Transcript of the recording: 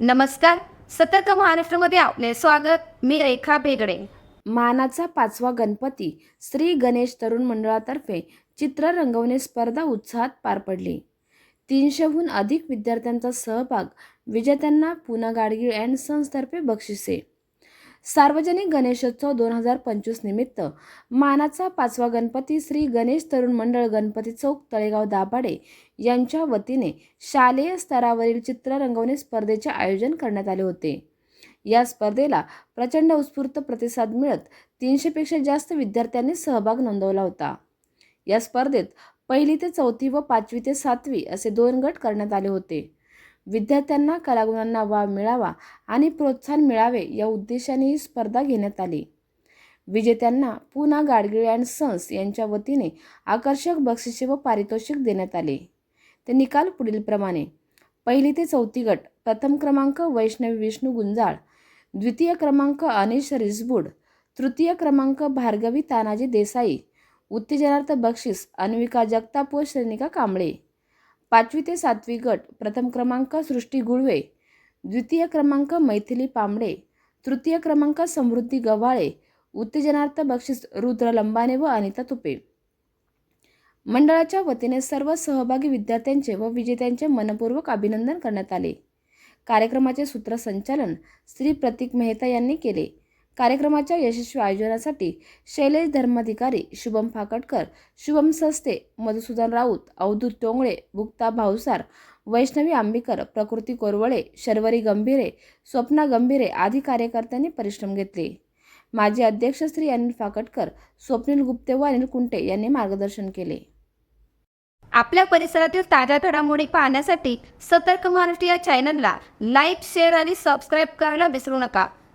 नमस्कार. सतर्क महाराष्ट्रामध्ये आपले स्वागत. मी रेखा बेगडे मानाचा पाचवा गणपती श्री गणेश तरुण मंडळातर्फे चित्र रंगवणे स्पर्धा उत्साहात पार पडली. तीनशेहून अधिक विद्यार्थ्यांचा सहभाग विजेत्यांना पुना गाडगीळ अँड सन्सतर्फे बक्षिसे. सार्वजनिक गणेशोत्सव दोन हजार पंचवीस निमित्त. मानाचा पाचवा गणपती श्री गणेश तरुण मंडळ गणपती चौक तळेगाव दाभाडे यांच्या वतीने शालेय स्तरावरील चित्र रंगवणे स्पर्धेचे आयोजन करण्यात आले होते. या स्पर्धेला प्रचंड उत्स्फूर्त प्रतिसाद मिळत तीनशेपेक्षा जास्त विद्यार्थ्यांनी सहभाग नोंदवला होता. या स्पर्धेत पहिली ते चौथी व पाचवी ते सातवी असे दोन गट करण्यात आले होते. विद्यार्थ्यांना कलागुणांना वाव मिळावा आणि प्रोत्साहन मिळावे या उद्देशाने ही स्पर्धा घेण्यात आली. विजेत्यांना पुना गाडगिळ अँड सन्स यांच्या वतीने आकर्षक बक्षिसे व पारितोषिक देण्यात आले. ते निकाल पुढीलप्रमाणे पहिली ते चौथी गट प्रथम क्रमांक वैष्णवी विष्णू गुंजाळ द्वितीय क्रमांक अनिश रिसबुड तृतीय क्रमांक भार्गवी तानाजी देसाई उत्तेजनार्थ बक्षीस अन्विका जगताप व श्रेणिका कांबळे. पाचवी ते सातवी गट प्रथम क्रमांक सृष्टी गुळवे द्वितीय क्रमांक मैथिली पांबडे तृतीय क्रमांक समृद्धी गव्हाळे उत्तेजनार्थ बक्षीस रुद्र लंबाने व अनिता तुपे. मंडळाच्या वतीने सर्व सहभागी विद्यार्थ्यांचे व विजेत्यांचे मनपूर्वक अभिनंदन करण्यात आले. कार्यक्रमाचे सूत्रसंचालन श्री प्रतीक मेहता यांनी केले. कार्यक्रमाच्या यशस्वी आयोजनासाठी शैलेश धर्माधिकारी शुभम फाकटकर शुभम सस्ते मधुसूदन राऊत अवधूत टोंगळे मुक्ता भावसार वैष्णवी आंबेकर प्रकृती कोरवळे शर्वरी गंभीरे स्वप्ना गंभीरे आदी कार्यकर्त्यांनी परिश्रम घेतले. माजी अध्यक्ष श्री अनिल फाकटकर स्वप्नील गुप्ते व अनिल कुंटे यांनी मार्गदर्शन केले. आपल्या परिसरातील ताज्या घडामोडी पाहण्यासाठी सतर्क महाराष्ट्र या चॅनलला लाईक शेअर आणि सबस्क्राईब करायला विसरू नका.